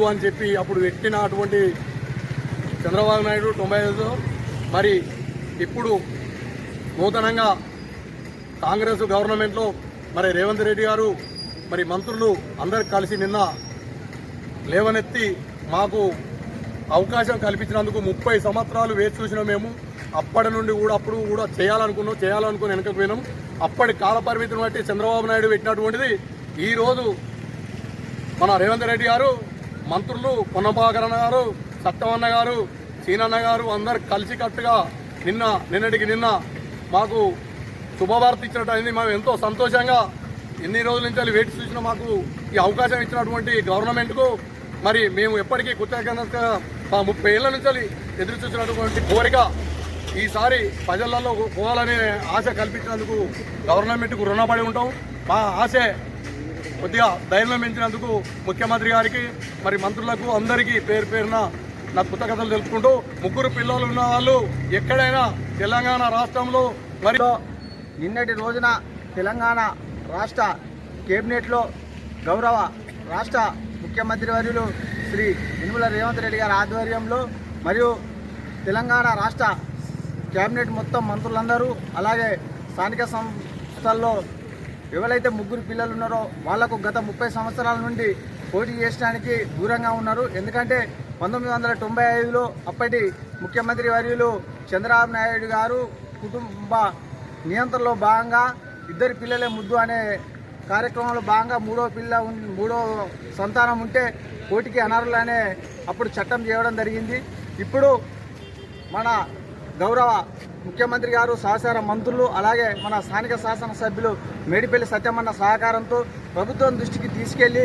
వద్దు అని చెప్పి అప్పుడు పెట్టిన అటువంటి చంద్రబాబు నాయుడు తొంభై ఐదులో మరి ఇప్పుడు నూతనంగా కాంగ్రెస్ గవర్నమెంట్లో మరి రేవంత్ రెడ్డి గారు మరి మంత్రులు అందరు కలిసి నిన్న లేవనెత్తి మాకు అవకాశం కల్పించినందుకు ముప్పై సంవత్సరాలు వేచి చూసిన మేము. అప్పటి నుండి కూడా అప్పుడు కూడా చేయాలనుకున్నాం చేయాలనుకుని వెనకకు పోయినాం. అప్పటి కాలపరిమితిని బట్టి చంద్రబాబు నాయుడు పెట్టినటువంటిది ఈరోజు మన రేవంత్ రెడ్డి గారు మంత్రులు పొన్నపాకరణ గారు సత్తవన్న గారు సీనన్న గారు అందరు కలిసికట్టుగా నిన్న నిన్నటికి నిన్న మాకు శుభవార్త ఇచ్చినట్టు మేము ఎంతో సంతోషంగా ఎన్ని రోజుల నుంచి అది వేచి చూసిన మాకు ఈ అవకాశం ఇచ్చినటువంటి గవర్నమెంట్కు మరి మేము ఎప్పటికీ కృతజ్ఞత ముప్పై ఏళ్ళ నుంచి ఎదురు చూసినటువంటి కోరిక ఈసారి ప్రజలలో పోవాలనే ఆశ కల్పించినందుకు గవర్నమెంట్కు రుణపడి ఉంటాం. మా ఆశే కొద్దిగా ధైర్యం పెంచినందుకు ముఖ్యమంత్రి గారికి మరి మంత్రులకు అందరికీ పేరు పేరున నా కృతజ్ఞతలు తెలుపుకుంటూ ముగ్గురు పిల్లలు ఉన్న వాళ్ళు ఎక్కడైనా తెలంగాణ రాష్ట్రంలో మరి నిన్నటి రోజున తెలంగాణ రాష్ట్ర కేబినెట్లో గౌరవ రాష్ట్ర ముఖ్యమంత్రి వర్యులు శ్రీ యనుమల రేవంత్ రెడ్డి గారి ఆధ్వర్యంలో మరియు తెలంగాణ రాష్ట్ర కేబినెట్ మొత్తం మంత్రులందరూ అలాగే స్థానిక సంస్థల్లో ఎవరైతే ముగ్గురు పిల్లలు ఉన్నారో వాళ్ళకు గత ముప్పై సంవత్సరాల నుండి పోటీ చేయడానికి దూరంగా ఉన్నారు. ఎందుకంటే పంతొమ్మిది వందల తొంభై ఐదులో అప్పటి ముఖ్యమంత్రి వర్యులు చంద్రబాబు నాయుడు గారు కుటుంబ నియంత్రణలో భాగంగా ఇద్దరు పిల్లలే ముద్దు అనే కార్యక్రమంలో భాగంగా మూడో పిల్ల మూడో సంతానం ఉంటే కోటికి అనర్హులు అనే అప్పుడు చట్టం చేయడం జరిగింది. ఇప్పుడు మన గౌరవ ముఖ్యమంత్రి గారు సహచార మంత్రులు అలాగే మన స్థానిక శాసనసభ్యులు మేడిపల్లి సత్యమన్న సహకారంతో ప్రభుత్వం దృష్టికి తీసుకెళ్ళి